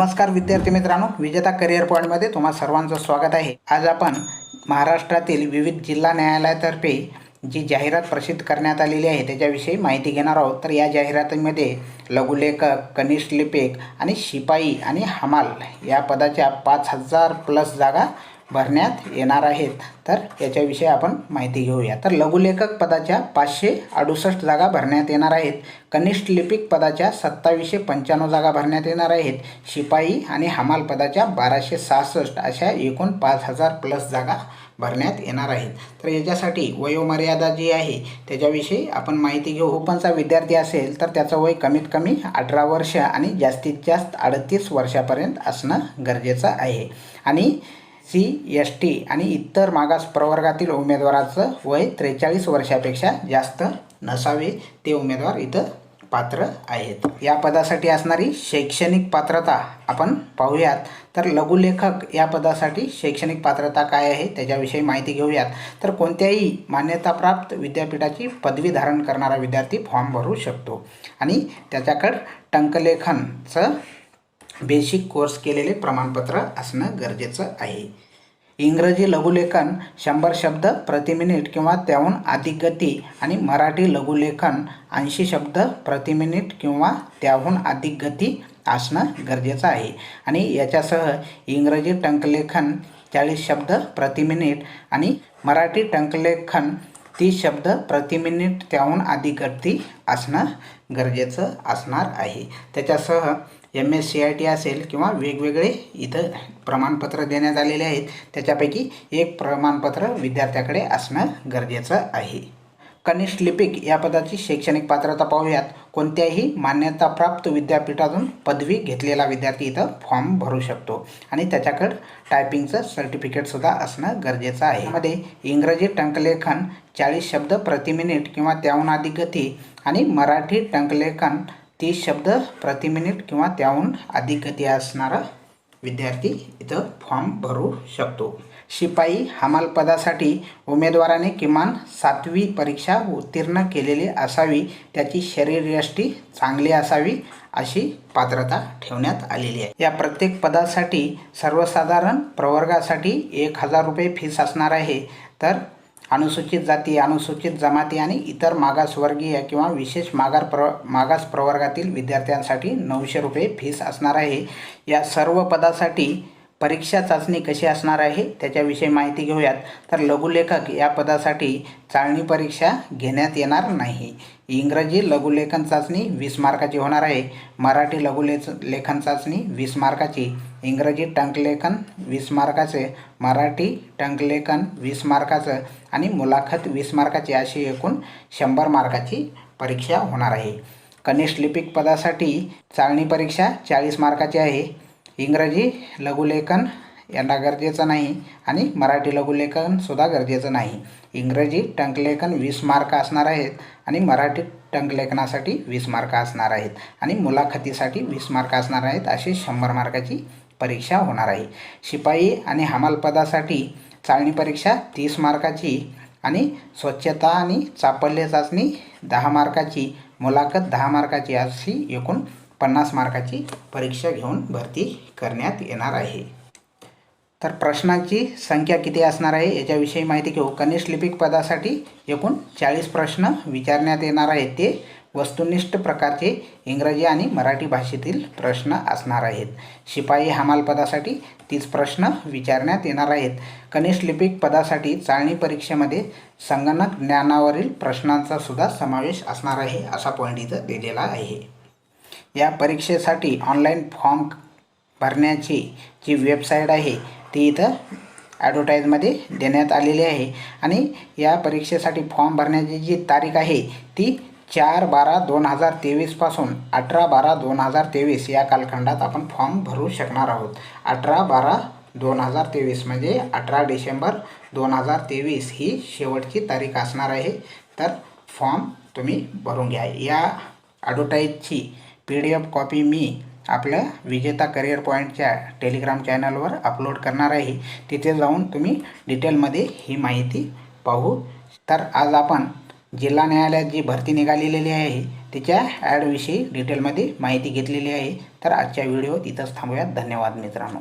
नमस्कार विद्यार्थी मित्रांनो विजेता करिअर पॉईंटमध्ये तुम्हा सर्वांचं स्वागत आहे. आज आपण महाराष्ट्रातील विविध जिल्हा न्यायालयातर्फे जी जाहिरात प्रसिद्ध करण्यात आलेली आहे त्याच्याविषयी माहिती घेणार आहोत. तर या जाहिरातीमध्ये लघुलेखक कनिष्ठ लिपिक आणि शिपाई आणि हमाल या पदाच्या पाच हजार प्लस जागा भरण्यात येणार आहेत. तर याच्याविषयी आपण माहिती घेऊया. तर लघुलेखक पदाच्या पाचशे अडुसष्ट जागा भरण्यात येणार आहेत. कनिष्ठ लिपिक पदाच्या सत्तावीसशे पंच्याण्णव जागा भरण्यात येणार आहेत. शिपाई आणि हमाल पदाच्या बाराशे सहासष्ट अशा एकूण पाच हजार प्लस जागा भरण्यात येणार आहेत. तर याच्यासाठी वयोमर्यादा जी आहे त्याच्याविषयी आपण माहिती घेऊ. हो, ओपनचा विद्यार्थी असेल तर त्याचं वय कमीत कमी अठरा वर्ष आणि जास्तीत जास्त अडतीस वर्षापर्यंत असणं गरजेचं आहे. आणि सी एस टी आणि इतर मागास प्रवर्गातील उमेदवाराचं वय त्रेचाळीस वर्षापेक्षा जास्त नसावे ते उमेदवार इथं पात्र आहेत. या पदासाठी असणारी शैक्षणिक पात्रता आपण पाहूयात. तर लघुलेखक या पदासाठी शैक्षणिक पात्रता काय आहे त्याच्याविषयी माहिती घेऊयात. तर कोणत्याही मान्यताप्राप्त विद्यापीठाची पदवी धारण करणारा विद्यार्थी फॉर्म भरू शकतो. आणि त्याच्याकडं टंकलेखनचं बेसिक कोर्स केलेले प्रमाणपत्र असणं गरजेचं आहे. इंग्रजी लघुलेखन शंभर शब्द प्रति मिनिट किंवा त्याहून अधिक गती आणि मराठी लघुलेखन ऐंशी शब्द प्रति मिनिट किंवा त्याहून अधिक गती असणं गरजेचं आहे. आणि याच्यासह इंग्रजी टंकलेखन चाळीस शब्द प्रति मिनिट आणि मराठी टंकलेखन तीस शब्द प्रति मिनिट त्याहून अधिक गर्दी असणं गरजेचं असणार आहे. त्याच्यासह M S C I T असेल किंवा वेगवेगळे इथं प्रमाणपत्र देण्यात आलेले आहेत त्याच्यापैकी एक प्रमाणपत्र विद्यार्थ्याकडे असणं गरजेचं आहे. कनिष्ठ लिपिक या पदाची शैक्षणिक पात्रता पाहूयात. कोणत्याही मान्यताप्राप्त विद्यापीठातून पदवी घेतलेला विद्यार्थी इथं फॉर्म भरू शकतो. आणि त्याच्याकडं टायपिंगचं सर्टिफिकेटसुद्धा असणं गरजेचं आहे. यामध्ये इंग्रजी टंकलेखन चाळीस शब्द प्रति मिनिट किंवा त्याहून अधिक गती आणि मराठी टंकलेखन तीस शब्द प्रति मिनिट किंवा त्याहून अधिक गती असणारा विद्यार्थी इथं फॉर्म भरू शकतो. शिपाई हमालपदासाठी उमेदवाराने किमान सातवी परीक्षा उत्तीर्ण केलेली असावी त्याची शरीरयष्टी चांगली असावी अशी पात्रता ठेवण्यात आलेली आहे. या प्रत्येक पदासाठी सर्वसाधारण प्रवर्गासाठी एक हजार रुपये फीस असणार आहे. तर अनुसूचित जाती अनुसूचित जमाती आणि इतर मागासवर्गीय किंवा विशेष मागार प्र मागास प्रवर्गातील विद्यार्थ्यांसाठी नऊशे रुपये फीस असणार आहे. या सर्व पदासाठी परीक्षा चाचणी कशी असणार आहे त्याच्याविषयी माहिती घेऊयात. तर लघुलेखक या पदासाठी चाळणी परीक्षा घेण्यात येणार नाही. इंग्रजी लघुलेखन चाचणी वीस मार्काची होणार आहे. मराठी लघुलेच लेखन चाचणी वीस मार्काची. इंग्रजी टंकलेखन वीस मार्काचे. मराठी टंकलेखन वीस मार्काचं. आणि मुलाखत वीस मार्काची अशी एकूण शंभर मार्काची परीक्षा होणार आहे. कनिष्ठ लिपिक पदासाठी चाळणी परीक्षा चाळीस मार्काची आहे. इंग्रजी लघुलेखन यांना गरजेचं नाही आणि मराठी लघुलेखनसुद्धा गरजेचं नाही. इंग्रजी टंकलेखन वीस मार्क असणार आहेत आणि मराठी टंकलेखनासाठी वीस मार्क असणार आहेत आणि मुलाखतीसाठी वीस मार्क असणार आहेत अशी शंभर मार्काची परीक्षा होणार आहे. शिपाई आणि हमालपदासाठी चालणी चाळणी परीक्षा तीस मार्काची आणि स्वच्छता आणि चापल्य चाचणी दहा मार्काची मुलाखत दहा मार्काची अशी एकूण पन्नास मार्काची परीक्षा घेऊन भरती करण्यात येणार आहे. तर प्रश्नांची संख्या किती असणार आहे याच्याविषयी माहिती घेऊ. कनिष्ठ लिपिक पदासाठी एकूण चाळीस प्रश्न विचारण्यात येणार आहेत. ते वस्तुनिष्ठ प्रकारचे इंग्रजी आणि मराठी भाषेतील प्रश्न असणार आहेत. शिपाई हमाल पदासाठी तीस प्रश्न विचारण्यात येणार आहेत. कनिष्ठ लिपिक पदासाठी चाळणी परीक्षेमध्ये संगणक ज्ञानावरील प्रश्नांचा सुद्धा समावेश असणार आहे असा पॉईंट इथं दिलेला आहे. या परीक्षेसाठी ऑनलाईन फॉर्म भरण्याची जी वेबसाईट आहे ती इथं ॲडव्हर्टाईजमध्ये देण्यात आलेली आहे. आणि या परीक्षेसाठी फॉर्म भरण्याची जी तारीख आहे ती चार बारा दोन हजार तेवीसपासून अठरा बारा दोन हजार तेवीस या कालखंडात आपण फॉर्म भरू शकणार आहोत. अठरा बारा दोन हजार तेवीस म्हणजे अठरा डिसेंबर दोन हजार तेवीस ही शेवटची तारीख असणार आहे. तर फॉर्म तुम्ही भरून घ्या. या ॲडव्हर्टाईजची पी डी एफ कॉपी मी आपल्या विजेता करिअर पॉईंटच्या टेलिग्राम चॅनलवर अपलोड करणार आहे. तिथे जाऊन तुम्ही डिटेलमध्ये ही माहिती पाहू. तर आज आपण जिल्हा न्यायालयात जी भरती निघालेली आहे तिच्या ॲडविषयी डिटेलमध्ये माहिती घेतलेली आहे. तर आजच्या व्हिडिओ इथंच थांबूयात. धन्यवाद मित्रांनो.